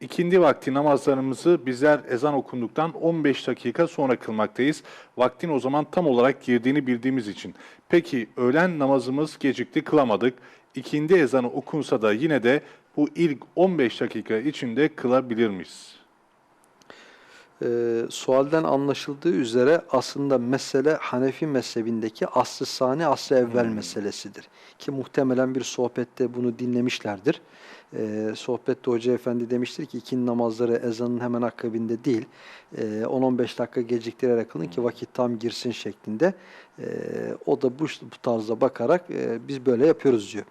İkindi vakti namazlarımızı bizler ezan okunduktan 15 dakika sonra kılmaktayız. Vaktin o zaman tam olarak girdiğini bildiğimiz için. Peki öğlen namazımız gecikti kılamadık. İkindi ezanı okunsa da yine de bu ilk 15 dakika içinde kılabilir miyiz? Ee, sualden anlaşıldığı üzere aslında mesele Hanefi mezhebindeki aslı sani aslı evvel meselesidir. Ki muhtemelen bir sohbette bunu dinlemişlerdir. Ee, sohbette Hoca Efendi demiştir ki ikindi namazları ezanın hemen akabinde değil, e, 10-15 dakika geciktirerek kılın ki vakit tam girsin şeklinde. Ee, o da bu, bu tarzda bakarak e, biz böyle yapıyoruz diyor.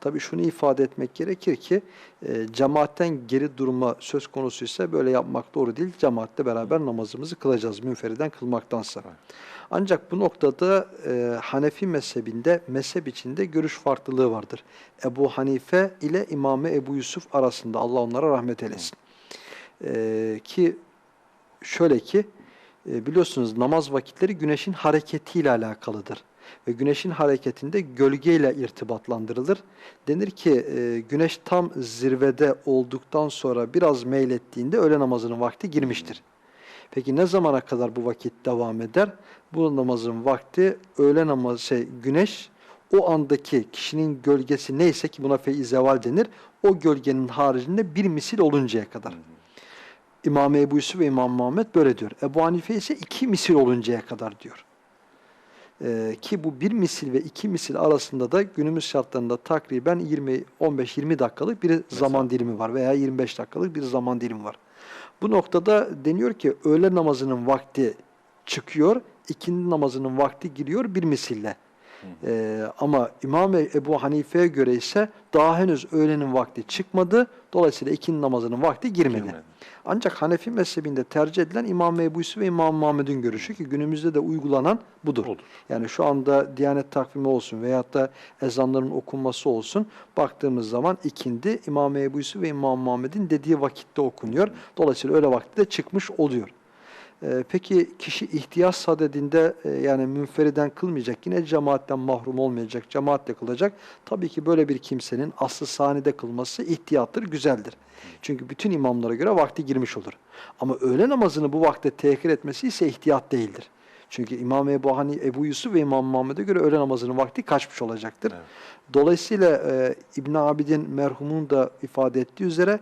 Tabii şunu ifade etmek gerekir ki e, cemaatten geri durma söz konusu ise böyle yapmak doğru değil. Cemaatle beraber namazımızı kılacağız münferiden kılmaktansa. Ancak bu noktada e, Hanefi mezhebinde mezhep içinde görüş farklılığı vardır. Ebu Hanife ile İmam Ebu Yusuf arasında Allah onlara rahmet eylesin. E, ki şöyle ki e, biliyorsunuz namaz vakitleri güneşin hareketiyle alakalıdır. Ve güneşin hareketinde gölgeyle irtibatlandırılır. Denir ki e, güneş tam zirvede olduktan sonra biraz meylettiğinde öğle namazının vakti girmiştir. Peki ne zamana kadar bu vakit devam eder? Bu namazın vakti öğle namazı şey güneş o andaki kişinin gölgesi neyse ki buna feiz zeval denir. O gölgenin haricinde bir misil oluncaya kadar. İmam Ebu Yusuf ve İmam Muhammed böyle diyor. Ebu Hanife ise iki misil oluncaya kadar diyor. Ee, ki bu bir misil ve iki misil arasında da günümüz şartlarında takriben 20 15-20 dakikalık bir zaman dilimi var veya 25 dakikalık bir zaman dilimi var. Bu noktada deniyor ki öğle namazının vakti çıkıyor, ikindi namazının vakti giriyor bir misille. Ee, ama İmam Ebu Hanife'ye göre ise daha henüz öğlenin vakti çıkmadı. Dolayısıyla ikindi namazının vakti girmedi. Girmedi. Ancak Hanefi mezhebinde tercih edilen İmam Ebu Yusuf ve İmam Muhammed'in görüşü ki günümüzde de uygulanan budur. Odur. Yani şu anda Diyanet takvimi olsun veyahut da ezanların okunması olsun baktığımız zaman ikindi İmam Ebu Yusuf ve İmam Muhammed'in dediği vakitte okunuyor. Dolayısıyla öyle vakti de çıkmış oluyor. Ee, peki kişi ihtiyaç sadedinde e, yani münferiden kılmayacak yine cemaatten mahrum olmayacak, cemaatle kılacak. Tabii ki böyle bir kimsenin aslı sanide kılması ihtiyattır, güzeldir. Çünkü bütün imamlara göre vakti girmiş olur. Ama öğle namazını bu vakte tehir etmesi ise ihtiyat değildir. Çünkü İmam Ebu, hani, Ebu Yusuf ve İmam Muhammed'e göre öğle namazının vakti kaçmış olacaktır. Evet. Dolayısıyla e, İbn Abidin merhumun da ifade ettiği üzere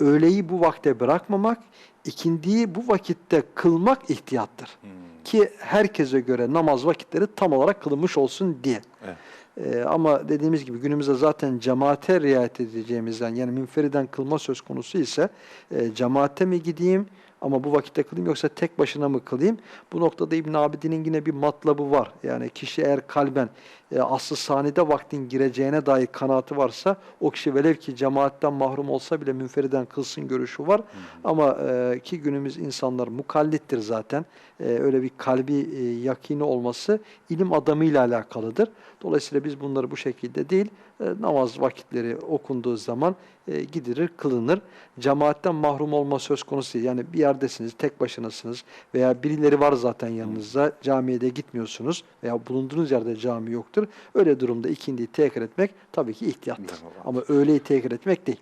öğleyi bu vakte bırakmamak, ikindiyi bu vakitte kılmak ihtiyattır. Hmm. Ki herkese göre namaz vakitleri tam olarak kılınmış olsun diye. Evet. Ee, ama dediğimiz gibi günümüzde zaten cemaate riayet edeceğimizden yani münferiden kılma söz konusu ise e, cemaate mi gideyim ama bu vakitte kılayım yoksa tek başına mı kılayım? Bu noktada İbn Abidin'in yine bir matlabı var. Yani kişi eğer kalben e, aslı sanide vaktin gireceğine dair kanaati varsa o kişi velev ki cemaatten mahrum olsa bile münferiden kılsın görüşü var. Ama e, ki günümüz insanlar mukallittir zaten. E, öyle bir kalbi e, yakini olması ilim adamıyla alakalıdır. Dolayısıyla biz bunları bu şekilde değil, e, namaz vakitleri okunduğu zaman e, gidilir, kılınır. Cemaatten mahrum olma söz konusu değil. Yani bir yerdesiniz, tek başınasınız veya birileri var zaten yanınızda, camiye de gitmiyorsunuz veya bulunduğunuz yerde cami yoktur. Öyle durumda ikindiyi tekrar etmek tabii ki ihtiyattır. Ama öğleyi tekrar etmek değil.